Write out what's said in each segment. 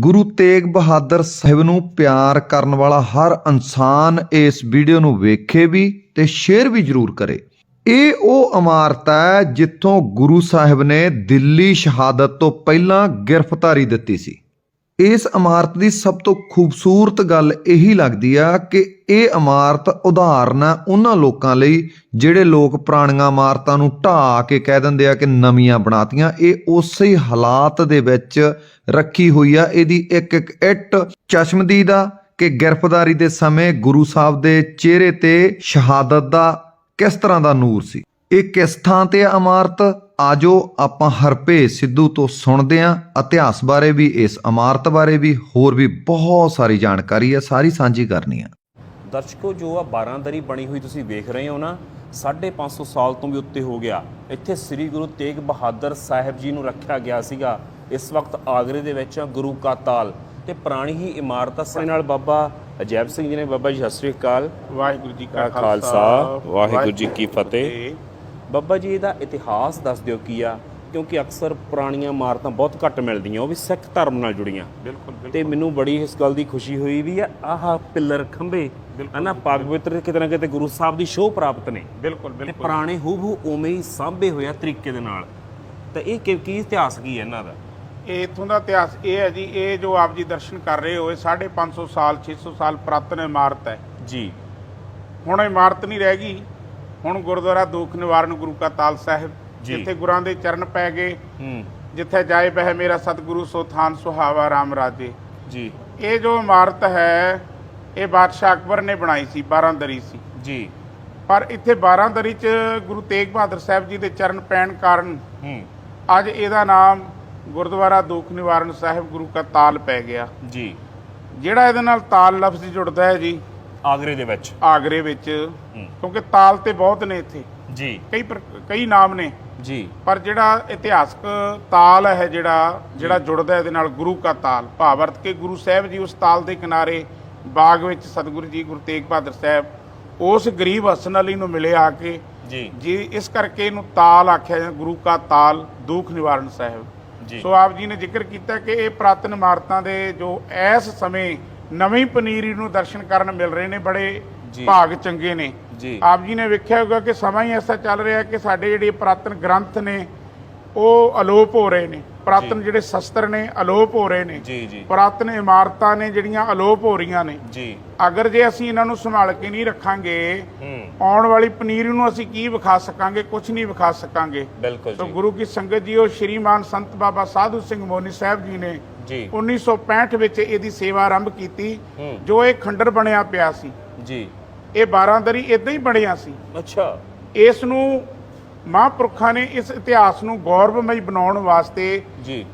ਗੁਰੂ ਤੇਗ ਬਹਾਦਰ ਸਾਹਿਬ ਨੂੰ ਪਿਆਰ ਕਰਨ ਵਾਲਾ ਹਰ ਇਨਸਾਨ ਇਸ ਵੀਡੀਓ ਨੂੰ ਵੇਖੇ ਵੀ ਤੇ ਸ਼ੇਅਰ ਵੀ ਜ਼ਰੂਰ ਕਰੇ। ਇਹ ਉਹ ਇਮਾਰਤ ਹੈ ਜਿੱਥੋਂ ਗੁਰੂ ਸਾਹਿਬ ਨੇ ਦਿੱਲੀ ਸ਼ਹਾਦਤ ਤੋਂ ਪਹਿਲਾਂ ਗ੍ਰਿਫਤਾਰੀ ਦਿੱਤੀ ਸੀ। ਇਸ ਇਮਾਰਤ ਦੀ ਸਭ ਤੋਂ ਖੂਬਸੂਰਤ ਗੱਲ ਇਹੀ ਲੱਗਦੀ ਆ ਕਿ ਇਹ ਇਮਾਰਤ ਉਦਾਹਰਨ ਹੈ ਉਹਨਾਂ ਲੋਕਾਂ ਲਈ ਜਿਹੜੇ ਲੋਕ ਪੁਰਾਣੀਆਂ ਇਮਾਰਤਾਂ ਨੂੰ ਢਾਹ ਕੇ ਕਹਿ ਦਿੰਦੇ ਆ ਕਿ ਨਵੀਆਂ ਬਣਾਤੀਆਂ। ਇਹ ਉਸੇ ਹਾਲਾਤ ਦੇ ਵਿੱਚ ਰੱਖੀ ਹੋਈ ਆ। ਇਹਦੀ ਇੱਕ ਇੱਕ ਇੱਟ ਚਸ਼ਮਦੀ ਦਾ ਕਿ ਗ੍ਰਿਫਤਾਰੀ ਦੇ ਸਮੇਂ ਗੁਰੂ ਸਾਹਿਬ ਦੇ ਚਿਹਰੇ ਤੇ ਸ਼ਹਾਦਤ ਦਾ ਕਿਸ ਤਰ੍ਹਾਂ ਦਾ ਨੂਰ ਸੀ। ਇਹ ਕਿਸ ਥਾਂ ਤੇ ਆ ਇਮਾਰਤ? ਆਜੋ ਆਪਾਂ ਹਰਪੇ ਸਿੱਧੂ ਤੋਂ ਸੁਣਦੇ ਆਂ ਇਤਿਹਾਸ ਬਾਰੇ ਵੀ ਇਸ ਇਮਾਰਤ ਬਾਰੇ ਵੀ ਹੋਰ ਵੀ ਬਹੁਤ ਸਾਰੀ ਜਾਣਕਾਰੀ ਹੈ ਸਾਰੀ ਸਾਂਝੀ ਕਰਨੀ ਆ ਦਰਸ਼ਕੋ ਜੋ ਆ 12 ਦਰੀ ਬਣੀ ਹੋਈ ਤੁਸੀਂ ਵੇਖ ਰਹੇ ਹੋ ਨਾ 550 ਸਾਲ ਤੋਂ ਵੀ ਉੱਤੇ ਹੋ ਗਿਆ। ਇੱਥੇ ਸ੍ਰੀ ਗੁਰੂ ਤੇਗ ਬਹਾਦਰ ਸਾਹਿਬ ਜੀ ਨੂੰ ਰੱਖਿਆ ਗਿਆ ਸੀਗਾ। ਇਸ ਵਕਤ ਆਗਰੇ ਦੇ ਵਿੱਚ ਗੁਰੂ ਕਾ ਤਾਲ। ਤੇ ਪੁਰਾਣੀ ਹੀ ਇਮਾਰਤ ਆ ਸਾਡੇ ਨਾਲ ਬਾਬਾ ਅਜੈਬ ਸਿੰਘ ਜੀ ਨੇ ਬਾਬਾ ਜੀ ਸਤਿ ਸ੍ਰੀ ਅਕਾਲ। ਵਾਹਿਗੁਰੂ ਜੀ ਕਾ ਖਾਲਸਾ ਵਾਹਿਗੁਰੂ ਜੀ ਕੀ ਫਤਿਹ। ਬਾਬਾ ਜੀ ਇਹਦਾ ਇਤਿਹਾਸ ਦੱਸ ਦਿਓ ਕੀ ਆ ਕਿਉਂਕਿ ਅਕਸਰ ਪੁਰਾਣੀਆਂ ਇਮਾਰਤਾਂ ਬਹੁਤ ਘੱਟ ਮਿਲਦੀਆਂ ਉਹ ਵੀ ਸਿੱਖ ਧਰਮ ਨਾਲ ਜੁੜੀਆਂ। ਬਿਲਕੁਲ ਤੇ ਮੈਨੂੰ ਬੜੀ ਇਸ ਗੱਲ ਦੀ ਖੁਸ਼ੀ ਹੋਈ ਵੀ ਆ ਆਹ ਪਿੱਲਰ ਖੰਭੇ ਹਨਾ ਪਾਕ ਪਵਿੱਤਰ ਕਿਤੇ ਨਾ ਕਿਤੇ ਗੁਰੂ ਸਾਹਿਬ ਦੀ ਸ਼ੋਅ ਪ੍ਰਾਪਤ ਨੇ। ਬਿਲਕੁਲ ਤੇ ਬਿਲਕੁਲ। ਪੁਰਾਣੇ ਹੂਬਹੂ ਉਵੇਂ ਹੀ ਸਾਂਭੇ ਹੋਇਆ ਤਰੀਕੇ ਦੇ ਨਾਲ। ਤਾਂ ਇਹ ਕੀ ਕੀ ਇਤਿਹਾਸ ਕੀ ਹੈ ਇਹਨਾਂ ਦਾ? ਇਹ ਇਥੋਂ ਦਾ ਇਤਿਹਾਸ ਇਹ ਹੈ ਜੀ ਇਹ ਜੋ ਆਪ ਜੀ ਦਰਸ਼ਨ ਕਰ ਰਹੇ ਹੋ ਇਹ 550 ਸਾਲ 600 ਸਾਲ ਪੁਰਾਤਨ ਇਮਾਰਤ ਹੈ। ਜੀ। ਹੁਣ ਇਮਾਰਤ ਨਹੀਂ ਰਹਿ ਗਈ। ਹੁਣ ਗੁਰਦੁਆਰਾ ਦੁੱਖ ਨਿਵਾਰਨ ਗੁਰੂ ਕਾ ਤਾਲ ਸਾਹਿਬ। ਜਿੱਥੇ ਗੁਰਾਂ ਦੇ ਚਰਨ ਪੈ ਗਏ ਹੂੰ। ਜਿੱਥੇ ਜਾਏ ਬਹਿ ਮੇਰਾ ਸਤਿਗੁਰੂ ਸੋ ਥਾਨ ਸੁਹਾਵਾ ਰਾਮ ਰਾਜੇ। ਜੀ। ਇਹ ਜੋ ਇਮਾਰਤ ਹੈ ਇਹ ਬਾਦਸ਼ਾਹ ਅਕਬਰ ਨੇ ਬਣਾਈ ਸੀ 12 ਦਰੀ ਸੀ। ਜੀ। ਪਰ ਇੱਥੇ 12 ਦਰੀ ਚ ਗੁਰੂ ਤੇਗ ਬਹਾਦਰ ਸਾਹਿਬ ਜੀ ਦੇ ਚਰਨ ਪੈਣ ਕਾਰਨ ਹੂੰ। ਅੱਜ ਇਹਦਾ ਨਾਮ ਗੁਰਦੁਆਰਾ ਦੁੱਖ ਨਿਵਾਰਨ ਸਾਹਿਬ ਗੁਰੂ ਕਾ ਤਾਲ ਪੈ ਗਿਆ। ਜੀ। ਜਿਹੜਾ ਇਹਦੇ ਨਾਲ ਤਾਲ ਲਫ਼ਜ਼ ਜੁੜਦਾ ਹੈ ਜੀ ਆਗਰੇ ਦੇ ਵਿੱਚ। ਆਗਰੇ ਵਿੱਚ ਕਿਉਂਕਿ ਤਾਲ ਤੇ ਬਹੁਤ ਨੇ ਇੱਥੇ। ਜੀ। ਕਈ ਕਈ ਨਾਮ ਨੇ। ਜੀ। ਪਰ ਜਿਹੜਾ ਇਤਿਹਾਸਕ ਤਾਲ ਹੈ ਜਿਹੜਾ ਜਿਹੜਾ ਜੁੜਦਾ ਇਹਦੇ ਨਾਲ ਗੁਰੂ ਕਾ ਤਾਲ। ਭਾਵਰਤ ਕੇ ਗੁਰੂ ਸਾਹਿਬ ਜੀ ਉਸ ਤਾਲ ਦੇ ਕਿਨਾਰੇ ਬਾਗ ਵਿੱਚ ਸਤਿਗੁਰੂ ਜੀ ਗੁਰੂ ਤੇਗ ਬਹਾਦਰ ਸਾਹਿਬ ਉਸ ਗਰੀਬ ਹਸਨ ਅਲੀ ਨੂੰ ਮਿਲੇ ਆ ਕੇ ਜੀ। ਜੀ ਇਸ ਕਰਕੇ ਇਹਨੂੰ ਤਾਲ ਆਖਿਆ ਜਾਂਦਾ ਗੁਰੂ ਕਾ ਤਾਲ ਦੁੱਖ ਨਿਵਾਰਨ ਸਾਹਿਬ। ਜੀ। ਸੋ ਆਪ ਜੀ ਨੇ ਜ਼ਿਕਰ ਕੀਤਾ ਕਿ ਇਹ ਪ੍ਰਾਤਨ ਇਮਾਰਤਾਂ ਦੇ ਜੋ ਇਸ ਸਮੇਂ ਨਵੀਂ ਪਨੀਰੀ ਨੂੰ ਦਰਸ਼ਨ ਕਰਨ ਮਿਲ ਰਹੇ ਨੇ ਬੜੇ। ਭਾਗ ਚੰਗੇ ਨੇ। ਜੀ। ਆਪ ਜੀ ਨੇ ਵੇਖਿਆ ਹੋਗਾ ਕਿ ਸਮਾਂ ਹੀ ਐਸਾ ਚੱਲ ਰਿਹਾ ਕਿ ਸਾਡੇ ਜਿਹੜੇ ਪ੍ਰਾਤਨ ਗ੍ਰੰਥ ਨੇ ਉਹ ਅਲੋਪ ਹੋ ਰਹੇ ਨੇ। ਪ੍ਰਾਤਨ ਜਿਹੜੇ ਸ਼ਸਤਰ ਨੇ ਅਲੋਪ ਹੋ ਰਹੇ ਨੇ। ਜੀ ਜੀ। ਪ੍ਰਾਤਨ ਇਮਾਰਤਾਂ ਨੇ ਜਿਹੜੀਆਂ ਅਲੋਪ ਹੋ ਰਹੀਆਂ ਨੇ। ਜੀ। ਅਗਰ ਜੇ ਅਸੀਂ ਇਹਨਾਂ ਨੂੰ ਸੰਭਾਲ ਕੇ ਨਹੀਂ ਰੱਖਾਂਗੇ ਹੂੰ। ਆਉਣ ਵਾਲੀ ਪਨੀਰੀ ਨੂੰ ਅਸੀਂ ਕੀ ਵਿਖਾ ਸਕਾਂਗੇ ਕੁਝ ਨਹੀਂ ਵਿਖਾ ਸਕਾਂਗੇ। ਬਿਲਕੁਲ ਤੋ ਜੀ। ਗੁਰੂ ਕੀ ਸੰਗਤ ਜੀ ਉਹ ਸ਼੍ਰੀਮਾਨ ਸੰਤ ਬਾਬਾ ਸਾਧੂ ਸਿੰਘ ਮੋਨੀ ਸਾਹਿਬ ਜੀ ਨੇ ਜੀ। 1965 ਵਿੱਚ ਇਹਦੀ ਸੇਵਾ ਆਰੰਭ ਕੀਤੀ ਜੋ ਇਹ ਖੰਡਰ ਬਣਿਆ ਪਿਆ ਸੀ। ਜੀ। ਇਹ 12 ਦਰੀ ਇਦਾਂ ਹੀ ਬਣਿਆ ਸੀ। ਅੱਛਾ। ਇਸ ਨੂੰ ਮਹਾਂਪੁਰਖਾਂ ਨੇ ਇਸ ਇਤਿਹਾਸ ਨੂੰ ਗੌਰਵਮਈ ਬਣਾਉਣ ਵਾਸਤੇ ਜੀ।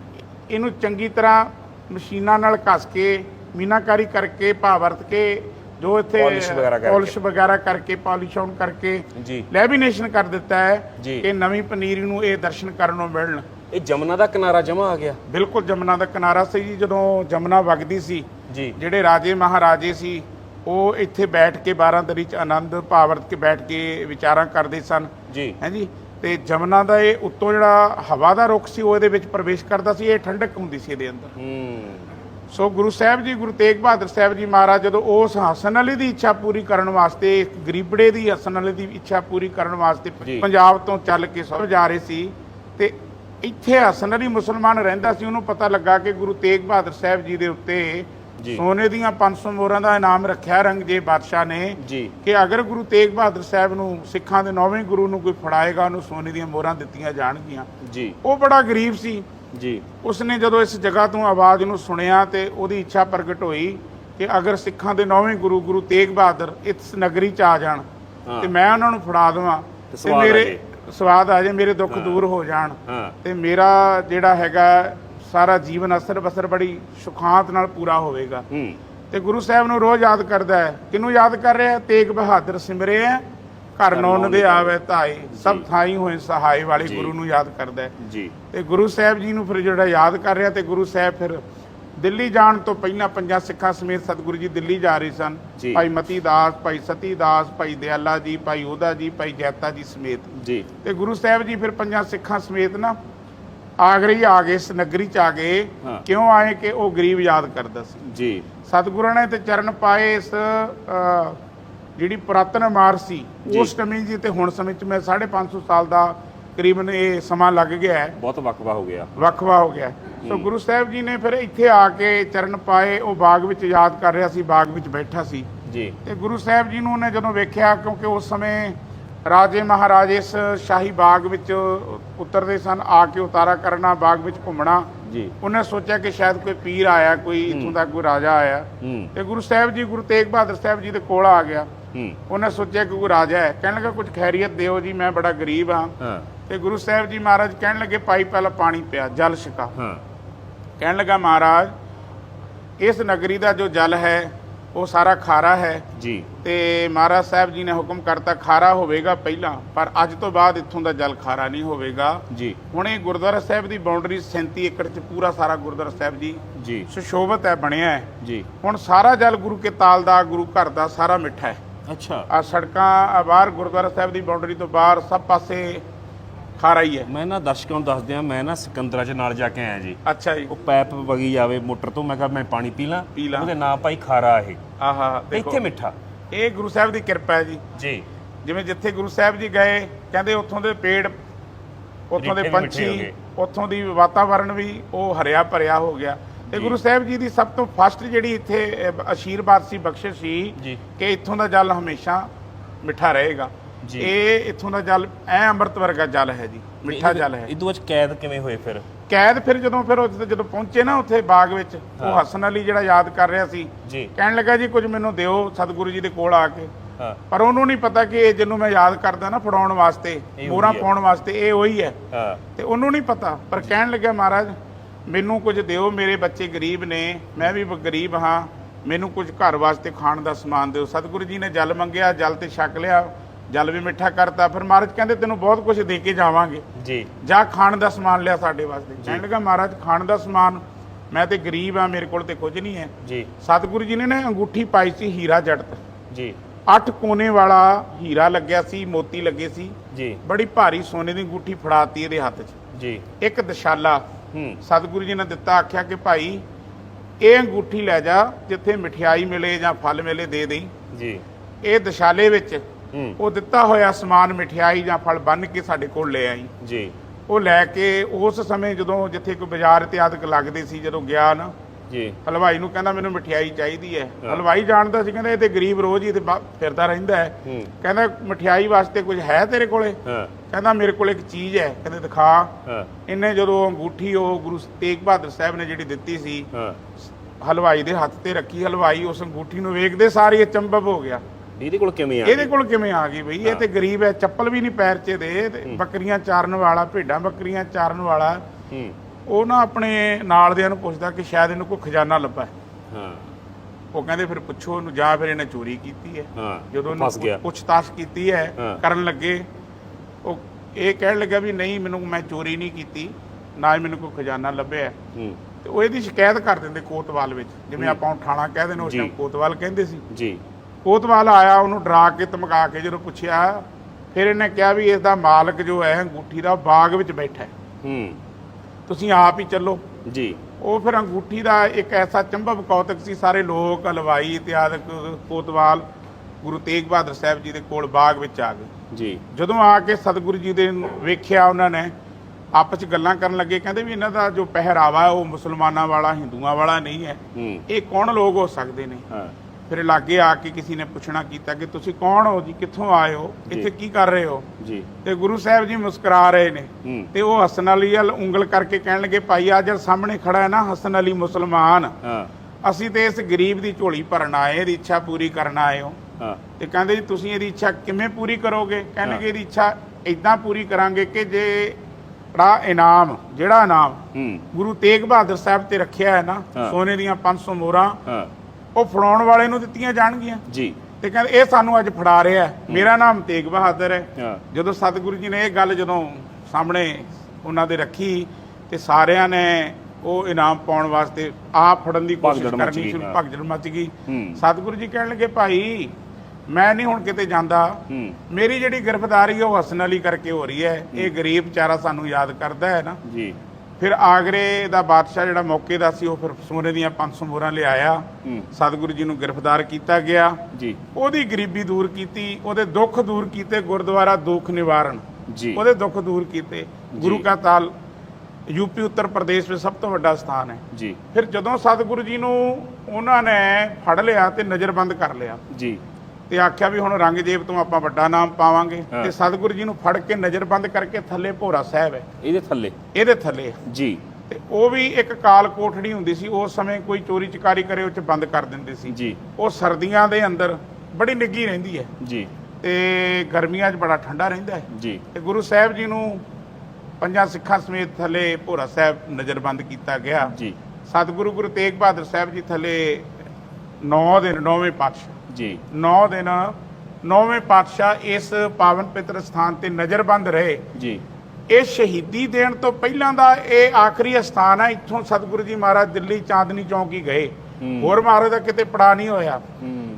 ਇਹਨੂੰ ਚੰਗੀ ਤਰ੍ਹਾਂ ਮਸ਼ੀਨਾਂ ਨਾਲ ਘਸ ਕੇ ਮੀਨਾਕਾਰੀ ਕਰਕੇ ਭਾਵਰਤ ਕੇ ਜੋ ਇੱਥੇ। ਪਾਲਿਸ਼ ਵਗੈਰਾ ਕਰਕੇ। ਪਾਲਿਸ਼ ਆਨ ਕਰਕੇ ਲੈਮੀਨੇਸ਼ਨ ਕਰ ਦਿੱਤਾ ਹੈ। ਕਿ ਨਵੀਂ ਪਨੀਰੀ ਨੂੰ ਇਹ ਦਰਸ਼ਨ ਕਰਨ ਨੂੰ ਮਿਲਣ। ਇਹ ਜਮਨਾ ਦਾ ਕਿਨਾਰਾ ਜਮਾ ਆ ਗਿਆ। ਬਿਲਕੁਲ ਜਮਨਾ ਦਾ ਕਿਨਾਰਾ ਸੀ ਜੀ ਜਦੋਂ ਜਮਨਾ ਵਗਦੀ ਸੀ। ਜੀ। ਜਿਹੜੇ ਰਾਜੇ ਮਹਾਰਾਜੇ ਸੀ ਉਹ ਇੱਥੇ ਬੈਠ ਕੇ 12 ਦਰੀ ਚ ਆਨੰਦ ਭਾਵਰਤ ਕੇ ਬੈਠ ਕੇ ਵਿਚਾਰਾਂ ਕਰਦੇ ਸਨ। ਜੀ। ਹਾਂਜੀ ਤੇ ਜਮਨਾ ਦਾ ਇਹ ਉੱਤੋਂ ਜਿਹੜਾ ਹਵਾ ਦਾ ਰੁੱਖ ਸੀ ਉਹ ਇਹਦੇ ਵਿੱਚ ਪ੍ਰਵੇਸ਼ ਕਰਦਾ ਸੀ ਇਹ ਠੰਡਕ ਹੁੰਦੀ ਸੀ ਇਹਦੇ ਅੰਦਰ। ਹੂੰ। ਸੋ ਗੁਰੂ ਸਾਹਿਬ ਜੀ ਗੁਰੂ ਤੇਗ ਬਹਾਦਰ ਸਾਹਿਬ ਜੀ ਮਹਾਰਾਜ ਜਦੋਂ ਉਸ ਹਸਨ ਅਲੀ ਦੀ ਇੱਛਾ ਪੂਰੀ ਕਰਨ ਵਾਸਤੇ ਇੱਕ ਗਰੀਬੜੇ ਦੀ ਹਸਨ ਅਲੀ ਦੀ ਇੱਛਾ ਪੂਰੀ ਕਰਨ ਵਾਸਤੇ। ਪੰਜਾਬ ਤੋਂ ਚੱਲ ਕੇ ਸਭ ਜਾ ਰਹੇ ਸੀ ਤੇ ਇੱਥੇ ਹਸਨ ਅਲੀ ਮੁਸਲਮਾਨ ਰਹਿੰਦਾ ਸੀ ਉਹਨੂੰ ਪਤਾ ਲੱਗਾ ਕਿ ਗੁਰੂ ਤੇਗ ਬਹਾਦਰ ਸਾਹਿਬ ਜੀ ਦੇ ਉੱਤੇ। ਸੋਨੇ ਦੀਆਂ 500 ਮੋਹਰਾਂ ਦਾ ਇਨਾਮ ਰੱਖਿਆ ਰੰਗਜੇ ਬਾਦਸ਼ਾਹ ਨੇ ਕਿ ਅਗਰ ਗੁਰੂ ਤੇਗ ਬਹਾਦਰ ਸਾਹਿਬ ਨੂੰ ਸਿੱਖਾਂ ਦੇ ਨੌਵੇਂ ਗੁਰੂ ਨੂੰ ਕੋਈ ਫੜਾਏਗਾ ਉਹਨੂੰ ਸੋਨੇ ਦੀਆਂ ਮੋਹਰਾਂ ਦਿੱਤੀਆਂ ਜਾਣਗੀਆਂ ਉਹ ਬੜਾ ਗਰੀਬ ਸੀ ਜੀ ਉਸਨੇ ਜਦੋਂ ਇਸ ਜਗ੍ਹਾ ਤੋਂ ਆਵਾਜ਼ ਨੂੰ ਸੁਣਿਆ ਤੇ ਉਹਦੀ ਇੱਛਾ ਪ੍ਰਗਟ ਹੋਈ ਕਿ ਅਗਰ ਸਿੱਖਾਂ ਦੇ ਨੌਵੇਂ ਗੁਰੂ ਗੁਰੂ ਤੇਗ ਬਹਾਦਰ ਇਸ ਨਗਰੀ ਚ ਆ ਜਾਣ। ਤੇ ਮੈਂ ਉਹਨਾਂ ਨੂੰ ਫੜਾ ਦੇਵਾਂ ਤੇ ਮੇਰੇ। ਸਵਾਦ ਆ ਜੇ ਮੇਰੇ ਦੁੱਖ ਦੂਰ ਹੋ ਜਾਣ। ਹਾਂ। ਤੇ ਮੇਰਾ ਜਿਹੜਾ ਹੈਗਾ ਸਾਰਾ ਜੀਵਨ ਅਸਰ ਬਸਰ ਬੜੀ ਸੁਖਾਂਤ ਨਾਲ ਪੂਰਾ ਹੋਵੇਗਾ। ਹੂੰ। ਤੇ ਗੁਰੂ ਸਾਹਿਬ ਨੂੰ ਰੋਜ਼ ਯਾਦ ਕਰਦਾ ਹੈ। ਕਿਹਨੂੰ ਯਾਦ ਕਰ ਰਿਹਾ? ਤੇਗ ਬਹਾਦਰ ਸਿਮਰੇ ਹੈ। ਘਰ ਨੌਨ ਦੇ ਆਵੇ ਧਾਈ ਸਭ ਥਾਈ ਹੋਏ ਸਹਾਈ ਵਾਲੇ। ਗੁਰੂ ਨੂੰ ਯਾਦ ਕਰਦਾ ਹੈ। ਜੀ। ਤੇ ਗੁਰੂ ਸਾਹਿਬ ਜੀ ਨੂੰ ਫਿਰ ਜਿਹੜਾ ਯਾਦ ਕਰ ਰਿਹਾ ਤੇ ਗੁਰੂ ਸਾਹਿਬ ਫਿਰ ਦਿੱਲੀ ਜਾਣ ਤੋਂ ਪਹਿਲਾਂ ਪੰਜਾਂ ਸਿੱਖਾਂ ਸਮੇਤ ਸਤਿਗੁਰੂ ਜੀ ਦਿੱਲੀ ਜਾ ਰਹੇ ਸਨ। ਜੀ। ਭਾਈ ਮਤੀ ਦਾਸ ਭਾਈ ਸਤੀ ਦਾਸ ਭਾਈ ਦਿਆਲਾ ਜੀ ਭਾਈ ਉਹਦਾ ਜੀ ਭਾਈ ਜੈਤਾ ਜੀ ਸਮੇਤ। ਜੀ। ਤੇ ਗੁਰੂ ਸਾਹਿਬ ਜੀ ਫਿਰ ਪੰਜਾਂ ਸਿੱਖਾਂ ਸਮੇਤ ਨਾ ਆਗਰੇ ਆ ਗਏ ਇਸ ਨਗਰੀ ਚ ਆ ਗਏ। ਹਾਂ। ਕਿਉਂ ਆਏ? ਕਿ ਉਹ ਗਰੀਬ ਯਾਦ ਕਰਦਾ ਸੀ। ਜੀ। ਸਤਿਗੁਰਾਂ ਨੇ ਤੇ ਚਰਨ ਪਾਏ ਇਸ ਅ, ਜਿਹੜੀ ਪੁਰਾਤਨ ਇਮਾਰਤ ਸੀ ਜੀ। ਉਸ ਸਮੇਂ ਜੀ ਤੇ ਹੁਣ ਸਮੇਂ ਚ ਮੈਂ 550 ਸਾਲ ਦਾ ਕਰੀਬਨ ਇਹ ਸਮਾਂ ਲੱਗ ਗਿਆ ਹੈ। ਬਹੁਤ ਵਕਵਾ ਹੋ ਗਿਆ। ਵੱਖਵਾ ਹੋ ਗਿਆ। ਸੋ ਗੁਰੂ ਸਾਹਿਬ ਜੀ ਨੇ ਫਿਰ ਇੱਥੇ ਆ ਕੇ ਚਰਨ ਪਾਏ ਉਹ ਬਾਗ ਵਿੱਚ ਯਾਦ ਕਰ ਰਿਹਾ ਸੀ ਬਾਗ ਵਿੱਚ ਬੈਠਾ ਸੀ। ਜੀ। ਤੇ ਗੁਰੂ ਸਾਹਿਬ ਜੀ ਨੂੰ ਉਹਨੇ ਜਦੋਂ ਵੇਖਿਆ ਕਿਉਂਕਿ ਉਸ ਸਮੇਂ ਰਾਜੇ ਮਹਾਰਾਜੇ ਇਸ ਸ਼ਾਹੀ ਬਾਗ ਵਿੱਚ ਉਤਰਦੇ ਸਨ ਆ ਕੇ ਉਤਾਰਾ ਕਰਨਾ ਬਾਗ ਵਿੱਚ ਘੁੰਮਣਾ। ਜੀ। ਉਹਨੇ ਸੋਚਿਆ ਕਿ ਸ਼ਾਇਦ ਕੋਈ ਪੀਰ ਆਇਆ ਕੋਈ ਇੱਥੋਂ ਦਾ ਕੋਈ ਰਾਜਾ ਆਇਆ। ਤੇ ਗੁਰੂ ਸਾਹਿਬ ਜੀ ਗੁਰੂ ਤੇਗ ਬਹਾਦਰ ਸਾਹਿਬ ਜੀ ਦੇ ਕੋਲ ਆ ਗਿਆ। ਉਹਨੇ ਸੋਚਿਆ ਕਿ ਕੋਈ ਰਾਜਾ ਹੈ। ਕਹਿਣ ਲੱਗਾ ਕੁਝ ਖੈਰੀਅਤ ਦਿਓ ਜੀ ਮੈਂ ਬੜਾ ਗਰੀਬ ਹਾਂ। ਤੇ ਗੁਰੂ ਸਾਹਿਬ ਜੀ ਮਹਾਰਾਜ ਕਹਿਣ ਲੱਗੇ ਪਾਈ ਪਹਿਲਾਂ ਪਾਣੀ ਪਿਆ ਜਲ ਛਕਾ। ਹਾਂ। ਕਹਿਣ ਲੱਗਾ ਮਹਾਰਾਜ ਇਸ ਨਗਰੀ ਦਾ ਜੋ ਜਲ ਹੈ ਉਹ ਸਾਰਾ ਖਾਰਾ ਹੈ ਜੀ। ਤੇ ਮਹਾਰਾਜ ਸਾਹਿਬ ਜੀ ਨੇ ਹੁਕਮ ਕਰਤਾ ਖਾਰਾ ਹੋਵੇਗਾ ਪਹਿਲਾਂ ਪਰ ਅੱਜ ਤੋਂ ਬਾਅਦ ਇੱਥੋਂ ਦਾ ਜਲ ਖਾਰਾ ਨਹੀਂ ਹੋਵੇਗਾ। ਜੀ। ਹੁਣ ਇਹ ਗੁਰਦੁਆਰਾ ਸਾਹਿਬ ਦੀ ਬਾਉਂਡਰੀ 37 ਏਕੜ ਚ ਪੂਰਾ ਸਾਰਾ ਗੁਰਦੁਆਰਾ ਸਾਹਿਬ ਜੀ ਜੀ। ਸੁਸ਼ੋਭਿਤ ਹੈ ਬਣਿਆ ਹੈ। ਜੀ। ਹੁਣ ਸਾਰਾ ਜਲ ਗੁਰੂ ਕੇ ਤਾਲ ਦਾ ਗੁਰੂ ਘਰ ਦਾ ਸਾਰਾ ਮਿੱਠਾ ਹੈ। ਅੱਛਾ। ਆ ਸੜਕਾਂ ਆ ਬਾਹਰ ਗੁਰਦੁਆਰਾ ਸਾਹਿਬ ਦੀ ਬਾਉਂਡਰੀ ਤੋਂ ਬਾਹਰ ਸਭ ਪਾਸੇ ਖਾਰਾ ਹੀ ਹੈ। ਮੈਂ ਨਾ ਦਰਸ਼ਕਾਂ ਨੂੰ ਦੱਸ ਦਿਆਂ ਮੈਂ ਨਾ ਸਿਕੰਦਰਾ ਚ ਨਾਲ ਜਾ ਕੇ ਆਇਆ ਜੀ। ਅੱਛਾ ਜੀ। ਉਹ ਪੈਪ ਵਗੀ ਜਾਵੇ ਮੋਟਰ ਤੋਂ ਮੈਂ ਕਿਹਾ ਮੈਂ ਪਾਣੀ ਪੀ ਲਾਂ। ਪੀ ਲਾਂ। ਉਹਦੇ ਨਾਂ ਭਾਈ ਖਾਰਾ ਇਹ। ਆਹਾ ਦੇਖੋ। ਇੱਥੇ ਮਿੱਠਾ। ਇਹ ਗੁਰੂ ਸਾਹਿਬ ਦੀ ਕਿਰਪਾ ਹੈ ਜੀ। ਜੀ। ਜਿਵੇਂ ਜਿੱਥੇ ਗੁਰੂ ਸਾਹਿਬ ਜੀ ਗਏ ਕਹਿੰਦੇ ਉੱਥੋਂ ਦੇ ਪੇੜ ਉੱਥੋਂ ਦੇ ਰੀਠੇ ਵੀ ਮਿੱਠੇ ਹੋ ਪੰਛੀ ਗਏ। ਉੱਥੋਂ ਦੀ ਵਾਤਾਵਰਣ ਵੀ ਉਹ ਹਰਿਆ ਭਰਿਆ ਹੋ ਗਿਆ। ਤੇ ਜੀ। ਗੁਰੂ ਸਾਹਿਬ ਜੀ ਦੀ ਸਭ ਤੋਂ ਫਸਟ ਜਿਹੜੀ ਇੱਥੇ ਅਹ, ਆਸ਼ੀਰਵਾਦ ਸੀ ਬਖਸ਼ਿਸ਼ ਸੀ ਜੀ। ਕਿ ਇੱਥੋਂ ਦਾ ਜਲ ਹਮੇਸ਼ਾ ਮਿੱਠਾ ਰਹੇਗਾ। ਜੀ। ਇਹ ਇੱਥੋਂ ਦਾ ਜਲ ਐ ਅੰਮ੍ਰਿਤ ਵਰਗਾ ਜਲ ਹੈ ਜੀ ਮਿੱਠਾ ਜਲ ਹੈ। ਇਦੋਂ ਵਿੱਚ ਕੈਦ ਕਿਵੇਂ ਹੋਏ ਫਿਰ? ਕੈਦ ਫਿਰ ਜਦੋਂ ਫਿਰ ਉੱਥੇ ਜਦੋਂ ਪਹੁੰਚੇ ਨਾ ਉੱਥੇ ਬਾਗ ਵਿੱਚ ਉਹ। ਹਸਨ ਅਲੀ ਜਿਹੜਾ ਯਾਦ ਕਰ ਰਿਹਾ ਸੀ ਕਹਿਣ ਲੱਗਾ ਜੀ ਕੁਝ ਮੈਨੂੰ ਦਿਓ ਸਤਿਗੁਰੂ ਜੀ ਦੇ ਕੋਲ ਆ ਕੇ। ਪਰ ਉਹਨੂੰ ਨਹੀਂ ਪਤਾ ਕਿ ਇਹ ਜਿਹਨੂੰ ਮੈਂ ਯਾਦ ਕਰਦਾ ਨਾ ਫੜਾਉਣ ਵਾਸਤੇ ਮੋਹਰਾਂ। ਪਾਉਣ ਵਾਸਤੇ ਇਹ ਉਹੀ ਹੈ। ਤੇ ਉਹਨੂੰ ਨਹੀਂ ਪਤਾ ਪਰ ਕਹਿਣ ਲੱਗਿਆ ਮਹਾਰਾਜ ਮੈਨੂੰ ਕੁਝ ਦਿਓ ਮੇਰੇ ਬੱਚੇ ਗਰੀਬ ਨੇ ਮੈਂ ਵੀ ਗਰੀਬ ਹਾਂ ਮੈਨੂੰ ਕੁਝ ਘਰ ਵਾਸਤੇ ਖਾਣ ਦਾ ਸਮਾਨ ਦਿਓ। ਸਤਿਗੁਰੂ ਜੀ ਨੇ ਜਲ ਮੰਗਿਆ ਜਲ ਤੇ ਛਕ ਲਿਆ ਜਲ ਵੀ ਮਿੱਠਾ ਕਰਤਾ ਫਿਰ ਮਹਾਰਾਜ ਕਹਿੰਦੇ ਤੈਨੂੰ ਬਹੁਤ ਕੁਝ ਦੇ ਕੇ ਜਾਵਾਂਗੇ। ਜੀ। ਜਾ ਖਾਣ ਦਾ ਸਮਾਨ ਲਿਆ ਸਾਡੇ ਵਾਸਤੇ। ਕਹਿਣ ਲੱਗਾ ਮਹਾਰਾਜ ਖਾਣ ਦਾ ਸਮਾਨ ਮੈਂ ਤੇ ਗਰੀਬ ਆ ਮੇਰੇ ਕੋਲ ਤੇ ਕੁਝ ਨਹੀਂ ਹੈ। ਜੀ। ਸਤਿਗੁਰੂ ਜੀ ਨੇ ਨਾ ਅੰਗੂਠੀ ਪਾਈ ਸੀ ਹੀਰਾ ਜੜਤ ਜੀ। ਅੱਠ ਕੋਨੇ ਵਾਲਾ ਹੀਰਾ ਲੱਗਿਆ ਸੀ ਮੋਤੀ ਲੱਗੇ ਸੀ। ਜੀ। ਬੜੀ ਭਾਰੀ ਸੋਨੇ ਦੀ ਅੰਗੂਠੀ ਫੜਾਤੀ ਇਹਦੇ ਹੱਥ 'ਚ। ਜੀ। ਇੱਕ ਦਸ਼ਾਲਾ। ਹੂੰ। ਸਤਿਗੁਰੂ ਜੀ ਨੇ ਦਿੱਤਾ ਆਖਿਆ ਕਿ ਭਾਈ ਇਹ ਅੰਗੂਠੀ ਲੈ ਜਾ ਜਿੱਥੇ ਮਠਿਆਈ ਮਿਲੇ ਜਾਂ ਫਲ ਮਿਲੇ ਦੇ ਦੇਈ। ਜੀ। ਇਹ ਦਸ਼ਾਲੇ ਵਿੱਚ ਉਹ ਦਿੱਤਾ ਹੋਇਆ ਸਮਾਨ ਮਠਿਆਈ ਜਾਂ ਫਲ ਬੰਨ ਕੇ ਸਾਡੇ ਕੋਲ ਲੈ ਆਈ। ਜੀ। ਉਹ ਲੈ ਕੇ ਉਸ ਸਮੇਂ ਜਦੋਂ ਜਿੱਥੇ ਕੋਈ ਬਾਜ਼ਾਰ ਇਤਿਆਦਿਕ ਲੱਗਦੇ ਸੀ ਜਦੋਂ ਗਿਆ ਨਾ ਜੀ। ਹਲਵਾਈ ਨੂੰ ਕਹਿੰਦਾ ਮੈਨੂੰ ਮਠਿਆਈ ਚਾਹੀਦੀ ਹੈ। ਹਲਵਾਈ ਜਾਣਦਾ ਸੀ ਕਹਿੰਦਾ ਇਹ ਤੇ ਗਰੀਬ ਰੋਜ਼ ਹੀ ਤੇ ਫਿਰਦਾ ਰਹਿੰਦਾ ਹੈ। ਕਹਿੰਦਾ ਮਠਿਆਈ ਵਾਸਤੇ ਕੁਝ ਹੈ ਤੇਰੇ ਕੋਲੇ? ਕਹਿੰਦਾ ਮੇਰੇ ਕੋਲ ਇੱਕ ਚੀਜ਼ ਹੈ। ਕਹਿੰਦੇ ਦਿਖਾ। ਇਹਨੇ ਜਦੋਂ ਅੰਗੂਠੀ ਉਹ ਗੁਰੂ ਤੇਗ ਬਹਾਦਰ ਸਾਹਿਬ ਨੇ ਜਿਹੜੀ ਦਿੱਤੀ ਸੀ ਹਲਵਾਈ ਦੇ ਹੱਥ ਤੇ ਰੱਖੀ ਹਲਵਾਈ ਉਸ ਅੰਗੂਠੀ ਨੂੰ ਵੇਖਦੇ ਸਾਰ ਅਚੰਭਵ ਹੋ ਗਿਆ। ਇਹਦੇ ਕੋਲ ਕਿਵੇਂ ਆ ਇਹਦੇ? ਕੋਲ ਕਿਵੇਂ ਆ ਗਈ ਬਈ? ਇਹ ਤੇ ਗਰੀਬ ਹੈ ਚੱਪਲ ਵੀ ਨਹੀਂ ਪੈਰ 'ਚ ਦੇ ਤੇ ਬੱਕਰੀਆਂ ਚਾਰਨ ਵਾਲਾ ਭੇਡਾਂ ਬੱਕਰੀਆਂ ਚਾਰਨ ਵਾਲਾ। ਹੂੰ। ਉਹ ਨਾ ਆਪਣੇ ਨਾਲ ਦਿਆਂ ਨੂੰ ਪੁੱਛਦਾ ਕਿ ਸ਼ਾਇਦ ਇਹਨੂੰ ਕੋਈ ਖਜ਼ਾਨਾ ਲੱਭਾ। ਹੈ। ਉਹ ਕਹਿੰਦੇ ਫਿਰ ਪੁੱਛੋ ਉਹਨੂੰ ਜਾਂ ਫਿਰ ਇਹਨੇ ਚੋਰੀ ਕੀਤੀ ਹੈ। ਹਾਂ ਜਦੋਂ ਉਹਨੂੰ ਪੁੱਛਤਾਛ ਕੀਤੀ ਹੈ। ਕਰਨ ਲੱਗੇ ਉਹ ਇਹ ਕਹਿਣ ਲੱਗਾ ਵੀ ਨਹੀਂ ਮੈਨੂੰ ਮੈਂ ਚੋਰੀ ਨਹੀਂ ਕੀਤੀ ਨਾ ਹੀ ਮੈਨੂੰ ਕੋਈ ਖਜ਼ਾਨਾ ਲੱਭਿਆ। ਤੇ ਉਹ ਇਹਦੀ ਸ਼ਿਕਾਇਤ ਕਰ ਦਿੰਦੇ ਕੋਤਵਾਲ ਵਿੱਚ। ਜਿਵੇਂ ਆਪਾਂ ਹੁਣ ਥਾਣਾ ਕਹਿ ਦਿੰਦੇ ਉਸ। ਟਾਈਮ ਕੋਤਵਾਲ ਕਹਿੰਦੇ ਸੀ। ਜੀ। ਕੋਤਵਾਲ ਆਇਆ ਉਹਨੂੰ ਡਰਾ ਕੇ ਧਮਕਾ ਕੇ ਜਦੋਂ ਪੁੱਛਿਆ ਫਿਰ ਇਹਨੇ ਕਿਹਾ ਵੀ ਇਸ ਦਾ ਮਾਲਕ ਜੋ ਹੈ ਅੰਗੂਠੀ ਦਾ ਬਾਗ ਵਿੱਚ ਬੈਠਾ ਹੈ। ਹੂੰ। ਤੁਸੀਂ ਆਪ ਹੀ ਚੱਲੋ। ਜੀ। ਉਹ ਫਿਰ ਅੰਗੂਠੀ ਦਾ ਇੱਕ ਐਸਾ ਚੰਭਵ ਕੌਤਕ ਸੀ ਸਾਰੇ ਲੋਕ ਹਲਵਾਈ ਇਤਿਆਦਿਕ ਕੋਤਵਾਲ ਗੁਰੂ ਤੇਗ ਬਹਾਦਰ ਸਾਹਿਬ ਜੀ ਦੇ ਕੋਲ ਬਾਗ ਵਿੱਚ ਆ ਗਏ। ਜੀ। ਜਦੋਂ ਆ ਕੇ ਸਤਿਗੁਰੂ ਜੀ ਦੇ ਵੇਖਿਆ ਉਹਨਾਂ ਨੇ ਆਪਸ ਚ ਗੱਲਾਂ ਕਰਨ ਲੱਗੇ ਕਹਿੰਦੇ ਵੀ ਇਹਨਾਂ ਦਾ ਜੋ ਪਹਿਰਾਵਾ ਉਹ ਮੁਸਲਮਾਨਾਂ ਵਾਲਾ ਹਿੰਦੂਆਂ ਵਾਲਾ ਨਹੀਂ ਹੈ। ਹੂੰ। ਇਹ ਕੌਣ ਲੋਕ ਹੋ ਸਕਦੇ ਨੇ? ਹਾਂ। ਫਿਰ ਲਾਗੇ ਆ ਕੇ ਕਿਸੇ ਨੇ ਪੁੱਛਣਾ ਕੀਤਾ ਕਿ ਤੁਸੀਂ ਕੌਣ ਹੋ ਜੀ ਕਿੱਥੋਂ ਆਏ ਹੋ। ਇੱਥੇ ਕੀ ਕਰ ਰਹੇ ਹੋ? ਜੀ। ਤੇ ਗੁਰੂ ਸਾਹਿਬ ਜੀ ਮੁਸਕਰਾ ਰਹੇ ਨੇ। ਤੇ ਉਹ ਹਸਨ ਅਲੀ ਵੱਲ ਉਂਗਲ ਕਰਕੇ ਕਹਿਣ ਲੱਗੇ ਭਾਈ ਆ ਜਿਹੜਾ ਸਾਹਮਣੇ ਖੜਾ ਹੈ ਨਾ ਹਸਨ ਅਲੀ ਮੁਸਲਮਾਨ ਹਾਂ। ਅਸੀਂ ਤੇ ਇਸ ਗਰੀਬ ਦੀ ਝੋਲੀ ਭਰਨ ਆਏ ਇਹਦੀ ਇੱਛਾ ਪੂਰੀ ਕਰਨ ਆਏ ਹੋ। ਤੇ ਕਹਿੰਦੇ ਜੀ ਤੁਸੀਂ ਇਹਦੀ ਇੱਛਾ ਕਿਵੇਂ ਪੂਰੀ ਕਰੋਗੇ। ਕਹਿੰਦੇ ਇਹਦੀ ਇੱਛਾ ਇਦਾਂ ਪੂਰੀ ਕਰਾਂਗੇ ਕਿ ਜੇ ਜਿਹੜਾ ਇਨਾਮ ਜਿਹੜਾ ਇਨਾਮ ਗੁਰੂ ਤੇਗ ਬਹਾਦਰ ਸਾਹਿਬ ਤੇ ਰੱਖਿਆ ਹੈ ਨਾ। ਸੋਨੇ ਦੀਆਂ 500 ਮੋਹਰਾਂ ਉਹ ਫੜਾਉਣ ਵਾਲੇ ਨੂੰ ਦਿੱਤੀਆਂ ਜਾਣਗੀਆਂ। ਜੀ। ਤੇ ਕਹਿੰਦੇ ਇਹ ਸਾਨੂੰ ਅੱਜ ਫੜਾ ਰਿਹਾ। ਮੇਰਾ ਨਾਮ ਤੇਗ ਬਹਾਦਰ ਹੈ। ਜਦੋਂ ਸਤਿਗੁਰੂ ਜੀ ਨੇ ਇਹ ਗੱਲ ਜਦੋਂ ਸਾਹਮਣੇ ਉਹਨਾਂ ਦੇ ਰੱਖੀ ਤੇ ਸਾਰਿਆਂ ਨੇ ਉਹ ਇਨਾਮ ਪਾਉਣ ਵਾਸਤੇ ਆਪ ਫੜਨ ਦੀ ਕੋਸ਼ਿਸ਼ ਕਰਨੀ ਸ਼ੁਰੂ। ਭਗਜੜ ਮੱਚ ਗਈ। ਸਤਿਗੁਰੂ ਜੀ ਕਹਿਣ ਲੱਗੇ ਭਾਈ ਮੈਂ ਨਹੀਂ ਹੁਣ ਕਿਤੇ ਜਾਂਦਾ। ਮੇਰੀ ਜਿਹੜੀ ਗ੍ਰਿਫਤਾਰੀ ਉਹ ਹਸਨ ਅਲੀ ਕਰਕੇ ਹੋ ਰਹੀ ਹੈ। ਇਹ ਗਰੀਬ ਵਿਚਾਰਾ ਸਾਨੂੰ ਯਾਦ ਕਰਦਾ ਹੈ ਨਾ। ਜੀ। ਫਿਰ ਆਗਰੇ ਦਾ ਬਾਦਸ਼ਾਹ ਜਿਹੜਾ ਮੌਕੇ ਦਾ ਸੀ ਉਹ ਫਿਰ ਸੋਨੇ ਦੀਆਂ 500 ਮੋਹਰਾਂ ਲਿਆਇਆ ਸਤਿਗੁਰੂ ਜੀ ਨੂੰ ਗ੍ਰਿਫਤਾਰ ਕੀਤਾ ਗਿਆ। ਜੀ। ਉਹਦੀ ਗਰੀਬੀ ਦੂਰ ਕੀਤੀ ਉਹਦੇ ਦੁੱਖ ਦੂਰ ਕੀਤੇ ਗੁਰਦੁਆਰਾ ਦੁੱਖ ਨਿਵਾਰਨ। ਜੀ। ਉਹਦੇ ਦੁੱਖ ਦੂਰ ਕੀਤੇ। ਗੁਰੂ ਕਾ ਤਾਲ ਯੂਪੀ ਉੱਤਰ ਪ੍ਰਦੇਸ਼ ਵਿੱਚ ਸਭ ਤੋਂ ਵੱਡਾ ਸਥਾਨ ਹੈ। ਜੀ। ਫਿਰ ਜਦੋਂ ਸਤਿਗੁਰੂ ਜੀ ਨੂੰ ਉਹਨਾਂ ਨੇ ਫੜ ਲਿਆ ਤੇ ਨਜ਼ਰਬੰਦ ਕਰ ਲਿਆ। ਜੀ। ਤੇ ਆਖਿਆ ਵੀ ਹੁਣ ਰੰਗਜੇਬ ਤੋਂ ਆਪਾਂ ਵੱਡਾ ਨਾਮ ਪਾਵਾਂਗੇ ਹਾਂ। ਤੇ ਸਤਿਗੁਰੂ ਜੀ ਨੂੰ ਫੜ ਕੇ ਨਜ਼ਰਬੰਦ ਕਰਕੇ ਥੱਲੇ ਭੋਰਾ ਸਾਹਿਬ ਹੈ। ਇਹਦੇ ਥੱਲੇ? ਇਹਦੇ ਥੱਲੇ। ਜੀ। ਤੇ ਉਹ ਵੀ ਇੱਕ ਕਾਲ ਕੋਠੜੀ ਹੁੰਦੀ ਸੀ ਉਸ ਸਮੇਂ ਕੋਈ ਚੋਰੀ ਚਕਾਰੀ ਕਰੇ ਉਹ ਚ ਬੰਦ ਕਰ ਦਿੰਦੇ ਸੀ। ਜੀ। ਉਹ ਸਰਦੀਆਂ ਦੇ ਅੰਦਰ ਬੜੀ ਨਿੱਗੀ ਰਹਿੰਦੀ ਹੈ। ਜੀ। ਤੇ ਗਰਮੀਆਂ 'ਚ ਬੜਾ ਠੰਡਾ ਰਹਿੰਦਾ ਹੈ। ਜੀ। ਤੇ ਗੁਰੂ ਸਾਹਿਬ ਜੀ ਨੂੰ ਪੰਜਾਂ ਸਿੱਖਾਂ ਸਮੇਤ ਥੱਲੇ ਭੋਰਾ ਸਾਹਿਬ ਨਜ਼ਰਬੰਦ ਕੀਤਾ ਗਿਆ। ਜੀ। ਸਤਿਗੁਰੂ ਗੁਰੂ ਤੇਗ ਬਹਾਦਰ ਸਾਹਿਬ ਜੀ ਥੱਲੇ 9 ਦਿਨ ਨੌਵੇਂ ਪਾਤਸ਼ਾਹ। ਜੀ। 9 ਦਿਨ ਨੌਵੇਂ ਪਾਤਸ਼ਾਹ ਇਸ ਪਾਵਨ ਪਿਤਰ ਸਥਾਨ ਤੇ ਨਜ਼ਰਬੰਦ ਰਹੇ। ਜੀ। ਇਹ ਸ਼ਹੀਦੀ ਦੇਣ ਤੋਂ ਪਹਿਲਾਂ ਦਾ ਇਹ ਆਖਰੀ ਸਥਾਨ ਹੈ ਇੱਥੋਂ ਸਤਿਗੁਰੂ ਜੀ ਮਹਾਰਾਜ ਦਿੱਲੀ ਚਾਂਦਨੀ ਚੌਕ ਹੀ ਗਏ। ਹੋਰ ਮਹਾਰਾਜ ਦਾ ਕਿਤੇ ਪੜਾ ਨਹੀਂ ਹੋਇਆ।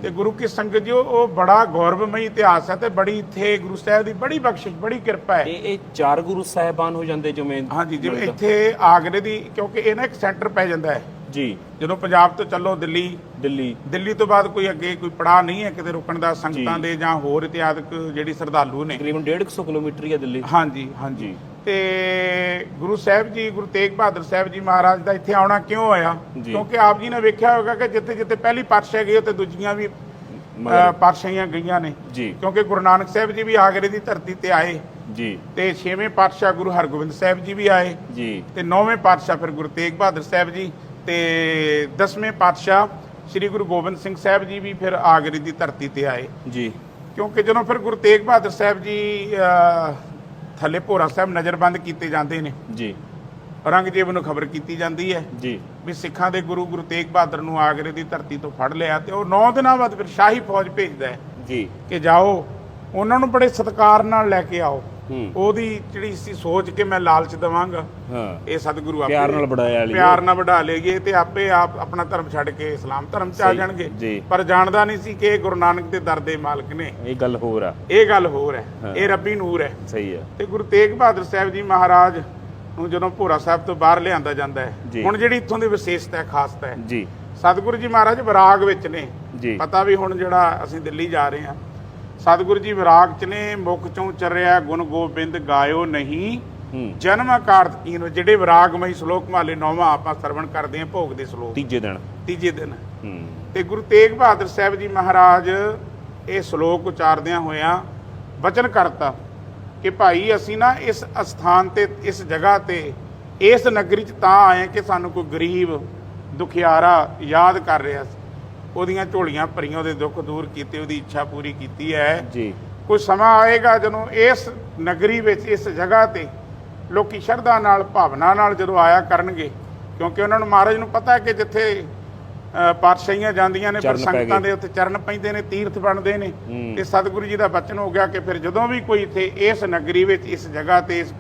ਤੇ ਗੁਰੂ ਕੀ ਸੰਗਤ ਜੀ ਉਹ ਬੜਾ ਗੌਰਵਮਈ ਇਤਿਹਾਸ ਹੈ ਤੇ ਬੜੀ ਇੱਥੇ ਗੁਰੂ ਸਾਹਿਬ ਦੀ ਬੜੀ ਬਖਸ਼ਿਸ਼ ਬੜੀ ਕਿਰਪਾ ਹੈ। ਇਹ ਚਾਰ ਗੁਰੂ ਸਾਹਿਬਾਨ ਹੋ ਜਾਂਦੇ ਜਿਵੇਂ ਹਾਂਜੀ ਜਿਵੇਂ। ਇੱਥੇ ਆਗਰੇ ਦੀ ਕਿਉਂਕਿ ਇਹ ਨਾ ਇੱਕ ਸੈਂਟਰ ਪੈ ਜਾਂਦਾ ਹੈ। ਜੀ। ਜਦੋਂ ਪੰਜਾਬ ਤੋਂ ਚੱਲੋ ਦਿੱਲੀ ਦਿੱਲੀ। ਦਿੱਲੀ ਤੋਂ ਬਾਅਦ ਕੋਈ ਅੱਗੇ ਕੋਈ ਪੜਾ ਨਹੀਂ ਹੈ ਕਿਤੇ ਰੁਕਣ ਦਾ ਸੰਗਤਾਂ। ਦੇ ਜਾਂ ਹੋਰ ਇਤਿਹਾਸਕ ਜਿਹੜੀ ਸ਼ਰਧਾਲੂ ਨੇ। ਤਕਰੀਬਨ 150 ਕਿਲੋਮੀਟਰ ਹੀ ਦਿੱਲੀ। ਹਾਂਜੀ ਹਾਂਜੀ। ਤੇ ਗੁਰੂ ਸਾਹਿਬ ਜੀ ਗੁਰੂ ਤੇਗ ਬਹਾਦਰ ਸਾਹਿਬ ਜੀ ਮਹਾਰਾਜ ਦਾ ਇੱਥੇ ਆਉਣਾ ਕਿਉਂ ਹੋਇਆ। ਕਿਉਂਕਿ ਆਪ ਜੀ ਨੇ ਵੇਖਿਆ ਹੋਵੇਗਾ ਕਿ ਜਿੱਥੇ ਜਿੱਥੇ ਪਹਿਲੀ ਪਾਤਸ਼ਾਹ ਗਈ ਉੱਥੇ ਦੂਜੀਆਂ ਵੀ ਪਾਤਸ਼ਾਹੀਆਂ ਗਈਆਂ ਨੇ। ਜੀ। ਕਿਉਂਕਿ ਗੁਰੂ ਨਾਨਕ ਸਾਹਿਬ ਜੀ ਵੀ ਆਗਰੇ ਦੀ ਧਰਤੀ ਤੇ ਆਏ। ਜੀ। ਤੇ ਛੇਵੇਂ ਪਾਤਸ਼ਾਹ ਗੁਰੂ ਹਰਗੋਬਿੰਦ ਸਾਹਿਬ ਜੀ ਵੀ ਆਏ। ਜੀ। ਤੇ ਨੌਵੇਂ ਪਾਤਸ਼ਾਹ ਫਿਰ ਗੁਰੂ ਤੇਗ ਬਹਾਦਰ ਸਾਹਿਬ ਜੀ। ਤੇ ਦਸਵੇਂ ਪਾਤਸ਼ਾਹ ਸ੍ਰੀ ਗੁਰੂ ਗੋਬਿੰਦ ਸਿੰਘ ਸਾਹਿਬ ਜੀ ਵੀ ਫਿਰ ਆਗਰੇ ਦੀ ਧਰਤੀ ਤੇ ਆਏ। ਜੀ। ਕਿਉਂਕਿ ਜਦੋਂ ਫਿਰ ਗੁਰੂ ਤੇਗ ਬਹਾਦਰ ਸਾਹਿਬ ਜੀ ਥੱਲੇ ਭੋਰਾ ਸਾਹਿਬ ਨਜ਼ਰਬੰਦ ਕੀਤੇ ਜਾਂਦੇ ਨੇ ਜੀ। ਔਰੰਗਜ਼ੇਬ ਨੂੰ ਖਬਰ ਕੀਤੀ ਜਾਂਦੀ ਹੈ ਜੀ। ਵੀ ਸਿੱਖਾਂ ਦੇ ਗੁਰੂ ਗੁਰੂ ਤੇਗ ਬਹਾਦਰ ਨੂੰ ਆਗਰੇ ਦੀ ਧਰਤੀ ਤੋਂ ਫੜ ਲਿਆ ਤੇ ਉਹ 9 ਦਿਨਾਂ ਬਾਅਦ ਫਿਰ ਸ਼ਾਹੀ ਫੌਜ ਭੇਜਦਾ ਹੈ ਜੀ। ਕਿ ਜਾਓ ਉਹਨਾਂ ਨੂੰ ਬੜੇ ਸਤਿਕਾਰ ਨਾਲ ਲੈ ਕੇ ਆਓ। ਉਹਦੀ ਜਿਹੜੀ ਸੀ ਸੋਚ ਕੇ ਮੈਂ ਲਾਲਚ ਦਵਾਂਗਾ ਹਾਂ। ਇਹ ਸਤਿਗੁਰੂ ਆਪੇ ਪਿਆਰ ਨਾਲ ਵਡਾਇਆ ਲਈ। ਪਿਆਰ ਨਾਲ ਵਢਾ ਲੇਗੇ ਤੇ ਆਪੇ ਆਪ ਆਪਣਾ ਧਰਮ ਛੱਡ ਕੇ ਇਸਲਾਮ ਧਰਮ ਚ ਆ ਜਾਣਗੇ। ਪਰ ਜਾਣਦਾ ਨਹੀਂ ਸੀ ਕਿ ਇਹ ਗੁਰੂ ਨਾਨਕ ਦੇ ਦਰ ਦੇ ਮਾਲਕ ਨੇ। ਇਹ ਗੱਲ ਹੋਰ ਆ। ਇਹ ਗੱਲ ਹੋਰ ਹੈ। ਹਾਂ। ਇਹ ਰੱਬੀ ਨੂਰ ਹੈ। ਸਹੀ ਆ। ਤੇ ਗੁਰੂ ਤੇਗ ਬਹਾਦਰ ਸਾਹਿਬ ਜੀ ਮਹਾਰਾਜ ਨੂੰ ਜਦੋਂ ਭੋਰਾ ਸਾਹਿਬ ਤੋਂ ਬਾਹਰ ਲਿਆਂਦਾ ਜਾਂਦਾ। ਹੈ ਹੁਣ ਜਿਹੜੀ ਇੱਥੋਂ ਦੀ ਵਿਸ਼ੇਸ਼ਤਾ ਹੈ ਖਾਸਤਾ ਹੈ। ਜੀ। ਸਤਿਗੁਰੂ ਜੀ ਮਹਾਰਾਜ ਵਿਰਾਗ ਵਿੱਚ ਨੇ। ਪਤਾ ਵੀ ਹੁਣ ਜਿਹੜਾ ਅਸੀਂ ਦਿੱਲੀ ਜਾ ਰਹੇ ਹਾਂ ਸਤਿਗੁਰੂ ਜੀ ਵਿਰਾਗ ਚ ਨੇ ਮੁਖ ਚੋਂ ਚਰਿਆ ਗੁਣ ਗੋਬਿੰਦ ਗਾਇਓ ਨਹੀਂ। ਜਨਮ ਕਾਰਤ ਕੀਨ ਜਿਹੜੇ ਵਿਰਾਗਮਈ ਸ਼ਲੋਕ ਮਾਲੇ ਨੌਵਾਂ ਆਪਾਂ ਸਰਵਣ ਕਰਦੇ ਹਾਂ ਭੋਗ ਦੇ ਸ਼ਲੋਕ। ਤੀਜੇ ਦਿਨ। ਤੀਜੇ ਦਿਨ। ਤੇ ਗੁਰੂ ਤੇਗ ਬਹਾਦਰ ਸਾਹਿਬ ਜੀ ਮਹਾਰਾਜ ਇਹ ਸ਼ਲੋਕ ਉਚਾਰਦਿਆਂ ਹੋਇਆਂ ਵਚਨ ਕਰਤਾ ਕਿ ਭਾਈ ਅਸੀਂ ਨਾ ਇਸ ਅਸਥਾਨ ਤੇ ਇਸ ਜਗ੍ਹਾ ਤੇ ਇਸ ਨਗਰੀ ਚ ਤਾਂ ਆਏ ਕਿ ਸਾਨੂੰ ਕੋਈ ਗਰੀਬ ਦੁਖਿਆਰਾ ਯਾਦ ਕਰ ਰਿਹਾ ਸੀ। ਉਹਦੀਆਂ ਝੋਲੀਆਂ ਭਰੀਆਂ ਉਹਦੇ ਦੁੱਖ ਦੂਰ ਕੀਤੇ ਉਹਦੀ ਇੱਛਾ ਪੂਰੀ ਕੀਤੀ ਹੈ ਜੀ ਕੋਈ ਸਮਾਂ ਆਏਗਾ ਜਦੋਂ ਇਸ ਨਗਰੀ ਵਿੱਚ ਇਸ ਜਗ੍ਹਾ ਤੇ ਲੋਕੀ ਸ਼ਰਧਾ ਨਾਲ ਭਾਵਨਾ ਨਾਲ ਜਦੋਂ ਆਇਆ ਕਰਨਗੇ ਕਿਉਂਕਿ ਉਹਨਾਂ ਨੂੰ ਮਹਾਰਾਜ ਨੂੰ ਪਤਾ ਹੈ ਕਿ ਜਿੱਥੇ ਪਾਤਸ਼ਾਹੀਆਂ ਜਾਂਦੀਆਂ ਨੇ ਫਿਰ ਚਰਨ ਪੈ ਸੰਗਤਾਂ। ਦੇ ਉੱਤੇ ਚਰਨ ਪੈਂਦੇ ਨੇ ਤੀਰਥ ਬਣਦੇ ਨੇ। ਤੇ ਸਤਿਗੁਰੂ ਜੀ ਦਾ ਬਚਨ ਹੋ ਗਿਆ ਕਿ ਫਿਰ ਜਦੋਂ ਵੀ ਕੋਈ ਇੱਥੇ ਇਸ ਨਗਰੀ ਵਿੱਚ ਇਸ ਜਗ੍ਹਾ ਤੇ ਇਸ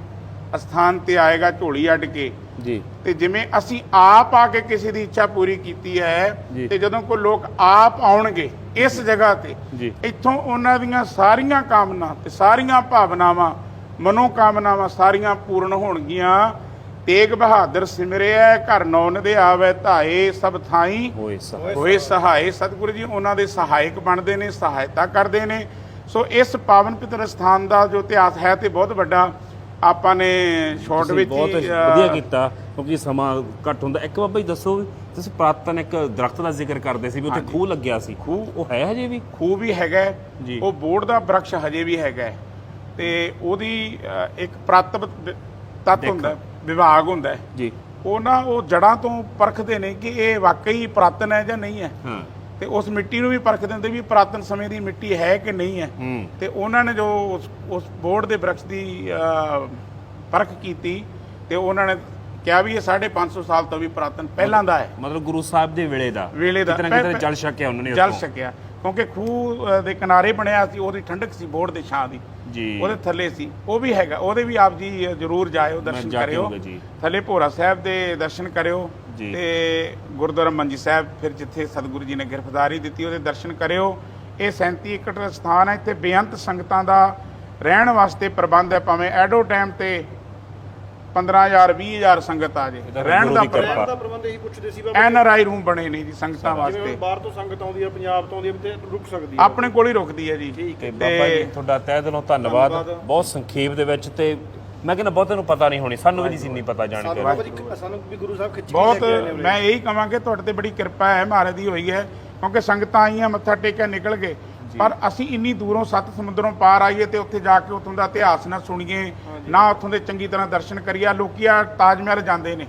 ਅਸਥਾਨ ਤੇ ਆਏਗਾ ਝੋਲੀ ਅੱਡ ਕੇ ਜੀ। ਤੇ ਜਿਵੇਂ ਅਸੀਂ ਆਪ ਆ ਕੇ ਕਿਸੇ ਦੀ ਇੱਛਾ ਪੂਰੀ ਕੀਤੀ ਹੈ। ਤੇ ਜਦੋਂ ਕੋਈ ਲੋਕ ਆਪ ਆਉਣਗੇ ਇਸ ਜਗ੍ਹਾ ਤੇ ਇੱਥੋਂ ਉਹਨਾਂ ਦੀਆਂ ਸਾਰੀਆਂ ਕਾਮਨਾ ਤੇ ਸਾਰੀਆਂ ਭਾਵਨਾਵਾਂ ਮਨੋ ਕਾਮਨਾਵਾਂ ਸਾਰੀਆਂ ਪੂਰਨ ਹੋਣਗੀਆਂ। ਤੇਗ ਬਹਾਦਰ ਸਿਮਰਿਆ ਘਰ ਨੌਨ ਦੇ ਆਵੇ ਧਾਏ ਸਭ ਥਾਈ ਹੋਏ ਸਹਾਏ। ਸਤਿਗੁਰੂ ਜੀ ਉਹਨਾਂ ਦੇ ਸਹਾਇਕ ਬਣਦੇ ਨੇ ਸਹਾਇਤਾ ਕਰਦੇ ਨੇ। ਸੋ ਇਸ ਪਾਵਨ ਪਿਤਰ ਸਥਾਨ ਦਾ ਜੋ ਇਤਿਹਾਸ ਹੈ ਤੇ ਬਹੁਤ ਵੱਡਾ ਆਪਾਂ ਨੇ ਸ਼ਾਰਟ ਤੁਸੀਂ ਵਿੱਚ ਬਹੁਤ ਹੀ, ਵਧੀਆ ਕੀਤਾ ਕਿਉਂਕਿ ਸਮਾਂ ਘੱਟ ਹੁੰਦਾ ਇੱਕ ਬਾਬਾ ਜੀ ਦੱਸੋ ਵੀ ਤੁਸੀਂ ਪ੍ਰਾਤਨ ਇੱਕ ਦਰਖਤ ਦਾ ਜ਼ਿਕਰ ਕਰਦੇ ਸੀ ਵੀ ਉੱਥੇ ਖੂਹ ਲੱਗਿਆ ਸੀ ਖੂਹ ਉਹ ਹੈ ਹਜੇ ਵੀ ਖੂਹ ਵੀ ਹੈਗਾ ਹੈ। ਜੀ। ਉਹ ਬੋਰਡ ਦਾ ਬ੍ਰਕਸ਼ ਹਜੇ ਵੀ ਹੈਗਾ ਹੈ। ਤੇ ਉਹਦੀ ਅ, ਇੱਕ ਪ੍ਰਾਤਬ ਤੱਤ। ਹੁੰਦਾ ਹੈ, ਵਿਭਾਗ ਹੁੰਦਾ ਹੈ। ਜੀ ਉਹ ਨਾ ਉਹ ਜੜਾਂ ਤੋਂ ਪਰਖਦੇ ਨੇ ਕਿ ਇਹ ਵਾਕਈ ਪ੍ਰਾਤਨ ਹੈ ਜਾਂ ਨਹੀਂ ਹੈ ਹਾਂ ਤੇ ਉਸ ਮਿੱਟੀ ਨੂੰ ਵੀ ਪਰਖ ਦਿੰਦੇ ਵੀ ਪ੍ਰਾਤਨ ਸਮੇਂ ਦੀ ਮਿੱਟੀ ਹੈ ਕਿ ਨਹੀਂ ਹੈ। ਤੇ ਉਹਨਾਂ ਨੇ ਜੋ ਉਸ ਉਸ ਬੋਰਡ ਦੇ ਬ੍ਰਕਸ਼ ਦੀ ਪਰਖ ਕੀਤੀ ਤੇ ਉਹਨਾਂ ਨੇ ਕਿਹਾ ਵੀ ਇਹ 550 ਸਾਲ ਤੋਂ ਵੀ ਪ੍ਰਾਤਨ ਪਹਿਲਾਂ ਦਾ ਹੈ। ਮਤਲਬ ਗੁਰੂ ਸਾਹਿਬ ਦੇ ਵੇਲੇ ਦਾ। ਵੇਲੇ ਦਾ। ਕਿਤੇ ਨਾ ਕਿਤੇ ਜਲ ਛਕਿਆ ਉਹਨਾਂ ਨੇ ਜਲ। ਛਕਿਆ। ਕਿਉਂਕਿ ਖੂਹ ਦੇ ਕਿਨਾਰੇ ਬਣਿਆ ਸੀ ਉਹਦੀ ਠੰਡਕ ਸੀ ਬੋਰਡ ਦੇ ਛਾਂ ਦੀ। ਜੀ। ਉਹਦੇ ਥੱਲੇ ਸੀ। ਉਹ ਵੀ ਹੈਗਾ। ਉਹਦੇ ਵੀ ਆਪ ਜੀ ਜ਼ਰੂਰ ਜਾਇਓ ਦਰਸ਼ਨ ਕਰਿਓ। ਥੱਲੇ ਭੋਰਾ ਸਾਹਿਬ ਦੇ ਦਰਸ਼ਨ ਕਰਿਓ। ਤੇ ਗੁਰਦੁਆਰਾ ਮੰਜੀ ਸਾਹਿਬ ਫਿਰ ਜਿੱਥੇ ਸਤਿਗੁਰੂ ਜੀ ਨੇ ਗ੍ਰਿਫਤਾਰੀ ਦਿੱਤੀ ਉਹਦੇ ਦਰਸ਼ਨ ਕਰਿਓ। ਇਹ 37 ਏਕੜ ਸਥਾਨ ਹੈ। ਇੱਥੇ ਬੇਅੰਤ ਸੰਗਤਾਂ ਦਾ ਰਹਿਣ ਵਾਸਤੇ ਪ੍ਰਬੰਧ ਹੈ। ਭਾਵੇਂ ਐਡੋ ਟਾਈਮ ਤੇ 15000 20000 ਸੰਗਤ ਆ ਜੇ। ਰਹਿਣ ਦਾ। ਪ੍ਰਬੰਧ ਦਾ ਪ੍ਰਬੰਧ ਇਹੀ ਪੁੱਛਦੇ ਸੀ ਬਾਬਾ ਐਨ ਆਰ ਆਈ ਰੂਮ ਬਣੇ ਨੇ ਜੀ ਸੰਗਤਾਂ ਜਿਵੇਂ ਵਾਸਤੇ। ਬਾਹਰ ਤੋਂ ਸੰਗਤ ਆਉਂਦੀ ਹੈ ਪੰਜਾਬ ਤੋਂ ਆਉਂਦੀ ਹੈ ਤੇ ਰੁਕ ਸਕਦੀ ਹੈ ਆਪਣੇ ਕੋਲ ਹੀ ਰੁਕਦੀ ਹੈ ਜੀ। ਠੀਕ ਤੇ ਹੈ ਬਾਬਾ ਜੀ ਤੁਹਾਡਾ ਤਹਿ ਦਿਲੋਂ ਧੰਨਵਾਦ। ਬਹੁਤ ਸੰਖੇਪ ਦੇ ਵਿੱਚ ਤੇ ਮੈਂ ਕਹਿੰਦਾ ਬਹੁਤੇ ਨੂੰ ਪਤਾ ਨਹੀਂ ਹੋਣੀ ਸਾਨੂੰ ਵੀ ਨਹੀਂ ਸੀ ਨਹੀਂ ਪਤਾ ਸਾਨੂੰ ਜਾਣਕਾਰੀ ਬਾਬਾ ਜੀ ਸਾਨੂੰ ਵੀ ਗੁਰੂ ਸਾਹਿਬ ਖਿੱਚ ਕੇ ਬਹੁਤ ਕੇ। ਮੈਂ ਇਹੀ ਕਹਾਂਗੇ ਤੁਹਾਡੇ ਤੇ ਬੜੀ ਕਿਰਪਾ ਹੈ ਮਹਾਰਾਜ ਦੀ ਹੋਈ ਹੈ ਕਿਉਂਕਿ ਸੰਗਤਾਂ ਆਈਆਂ ਮੱਥਾ ਟੇਕਿਆ ਨਿਕਲ ਗਏ। ਪਰ ਅਸੀਂ ਇੰਨੀ ਦੂਰੋਂ ਸੱਤ ਸਮੁੰਦਰੋਂ ਪਾਰ ਆਈਏ ਤੇ ਉੱਥੇ ਜਾ ਕੇ ਉੱਥੋਂ ਦਾ ਇਤਿਹਾਸ ਨਾ ਸੁਣੀਏ ਨਾ ਉੱਥੋਂ ਦੇ ਚੰਗੀ ਤਰ੍ਹਾਂ ਦਰਸ਼ਨ ਕਰੀਏ। ਲੋਕੀ ਆ ਤਾਜ ਮਹਿਲ ਜਾਂਦੇ ਨੇ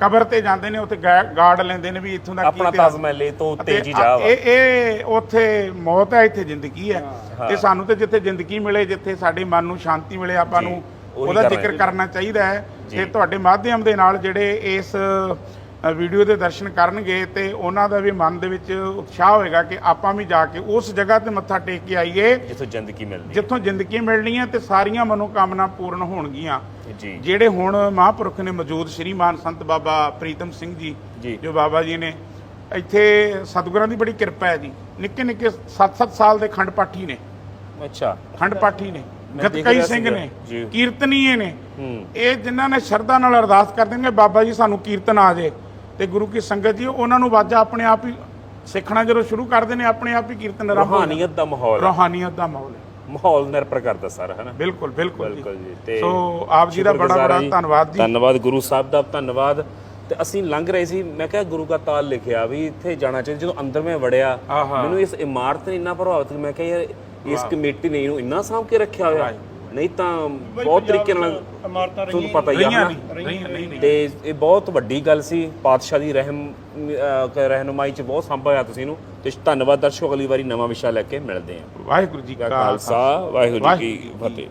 ਕਬਰ ਤੇ ਜਾਂਦੇ ਨੇ ਉੱਥੇ ਗਾਰਡ ਲੈਂਦੇ ਨੇ ਵੀ ਇੱਥੋਂ ਦਾ ਕੀ ਆਪਣਾ ਤਾਜ ਮਹਿਲ ਇਹ ਤੋਂ ਤੇਜੀ ਜਾ ਇਹ ਇਹ ਉੱਥੇ ਮੌਤ ਹੈ ਇੱਥੇ ਜ਼ਿੰਦਗੀ ਹੈ। ਤੇ ਸਾਨੂੰ ਤੇ ਜਿੱਥੇ ਜ਼ਿੰਦਗੀ ਮਿਲੇ ਜਿੱਥੇ ਸਾਡੇ ਮਨ ਨੂੰ ਸ਼ਾਂਤੀ ਮਿਲੇ ਆਪਾਂ ਨੂੰ ਉਹੀ ਉਹਦਾ ਜ਼ਿਕਰ। ਕਰਨਾ ਚਾਹੀਦਾ ਹੈ। ਤੇ ਤੁਹਾਡੇ ਮਾਧਿਅਮ ਦੇ ਨਾਲ ਜਿਹੜੇ ਇਸ ਵੀਡੀਓ ਦੇ ਦਰਸ਼ਨ ਕਰਨਗੇ ਤੇ ਉਹਨਾਂ ਦਾ ਵੀ ਮਨ ਦੇ ਵਿੱਚ ਉਤਸ਼ਾਹ ਹੋਏਗਾ ਕਿ ਆਪਾਂ ਵੀ ਜਾ ਕੇ ਉਸ ਜਗ੍ਹਾ ਤੇ ਮੱਥਾ ਟੇਕ ਕੇ ਆਈਏ ਜਿੱਥੋਂ ਜ਼ਿੰਦਗੀ ਮਿਲਦੀ ਜਿੱਥੋਂ ਜ਼ਿੰਦਗੀ ਮਿਲਣੀ ਹੈ ਤੇ ਸਾਰੀਆਂ ਮਨੋਕਾਮਨਾ ਪੂਰਨ ਹੋਣਗੀਆਂ। ਜੀ ਜਿਹੜੇ ਹੁਣ ਮਹਾਂਪੁਰਖ ਨੇ ਮੌਜੂਦ ਸ਼੍ਰੀਮਾਨ ਸੰਤ ਬਾਬਾ ਪ੍ਰੀਤਮ ਸਿੰਘ ਜੀ ਜੀ। ਬਾਬਾ ਜੀ ਨੇ ਇੱਥੇ ਸਤਿਗੁਰਾਂ ਦੀ ਬੜੀ ਕਿਰਪਾ ਹੈ ਜੀ ਨਿੱਕੇ ਨਿੱਕੇ 7-7 ਸਾਲ ਦੇ ਖੰਡ ਪਾਠੀ ਨੇ ਅੱਛਾ ਖੰਡ ਪਾਠੀ ਨੇ ਗਤਕਈ ਸਿੰਘ। ਨੇ। ਕੀਰਤਨੀਏ ਨੇ ਇਹ ਜਿਨ੍ਹਾਂ ਨੇ ਸ਼ਰਧਾ ਨਾਲ ਅਰਦਾਸ ਕਰਦੇ ਨੇ ਬਾਬਾ ਜੀ ਸਾਨੂੰ ਕੀਰਤਨ ਆ ਜੇ ਤੇ ਗੁਰੂ ਕੀ ਸੰਗਤ ਜੀ ਉਹਨਾਂ ਨੂੰ ਵਾਜਾ ਆਪਣੇ ਆਪ ਹੀ ਸਿੱਖਣਾ ਜਦੋਂ ਸ਼ੁਰੂ ਕਰਦੇ ਨੇ ਆਪਣੇ ਆਪ ਹੀ ਕੀਰਤਨ ਆਰੰਭ ਹੋ ਜਾਂਦਾ। ਰੂਹਾਨੀਅਤ ਦਾ ਮਾਹੌਲ ਹੈ। ਰੂਹਾਨੀਅਤ ਦਾ ਮਾਹੌਲ ਹੈ। ਮਾਹੌਲ ਨਿਰਭਰ ਕਰਦਾ ਸਾਰਾ ਹੈ ਨਾ? ਬਿਲਕੁਲ ਬਿਲਕੁਲ ਬਿਲਕੁਲ ਜੀ। ਤੇ ਸੋ ਆਪ ਜੀ ਦਾ ਬੜਾ ਸ਼ੁਕਰਗੁਜ਼ਾਰ ਬੜਾ ਜੀ। ਧੰਨਵਾਦ ਜੀ। ਧੰਨਵਾਦ ਗੁਰੂ ਸਾਹਿਬ ਦਾ ਧੰਨਵਾਦ। ਤੇ ਅਸੀਂ ਲੰਘ ਰਹੇ ਸੀ ਮੈਂ ਕਿਹਾ ਗੁਰੂ ਦਾ ਤਾਲ ਲਿਖਿਆ ਵੀ ਇੱਥੇ ਜਾਣਾ ਚਾਹੀਦਾ। ਜਦੋਂ ਅੰਦਰ ਮੈਂ ਵੜਿਆ ਆਹਾ। ਮੈਨੂੰ ਇਸ ਇਮਾਰਤ ਨੇ ਇੰਨਾ ਪ੍ਰਭਾਵਿਤ ਮੈਂ ਕਿਹਾ ਯਾਰ ਇਸ ਕਮੇਟੀ ਨੇ ਇਹਨੂੰ ਇੰਨਾ ਸਾਂਭ ਕੇ ਰੱਖਿਆ ਹੋਇਆ। ਨਹੀਂ ਤਾਂ ਬਹੁਤ ਤਰੀਕੇ ਨਾਲ ਇਮਾਰਤਾਂ ਤੁਹਾਨੂੰ ਪਤਾ ਹੀ ਆ ਰਹੀਆਂ ਹਨਾ? ਨਹੀਂ ਰਹੀਆਂ ਨਹੀਂ ਤੇ ਇਹ ਬਹੁਤ ਵੱਡੀ ਗੱਲ ਸੀ ਪਾਤਸ਼ਾਹ ਦੀ ਰਹਿਮ ਅਹ, ਰਹਿਨੁਮਾਈ ਚ ਬਹੁਤ ਸੰਭਾਇਆ ਤੁਸੀਂ ਇਹਨੂੰ ਤੇ ਧੰਨਵਾਦ ਦਰਸ਼ਕੋ ਅਗਲੀ ਵਾਰੀ ਨਵਾਂ ਵਿਸ਼ਾ ਲੈ ਕੇ ਮਿਲਦੇ ਹਾਂ। ਵਾਹਿਗੁਰੂ ਜੀ ਕਾ ਖਾਲਸਾ ਵਾਹਿਗੁਰੂ ਜੀ ਕੀ ਫਤਿਹ।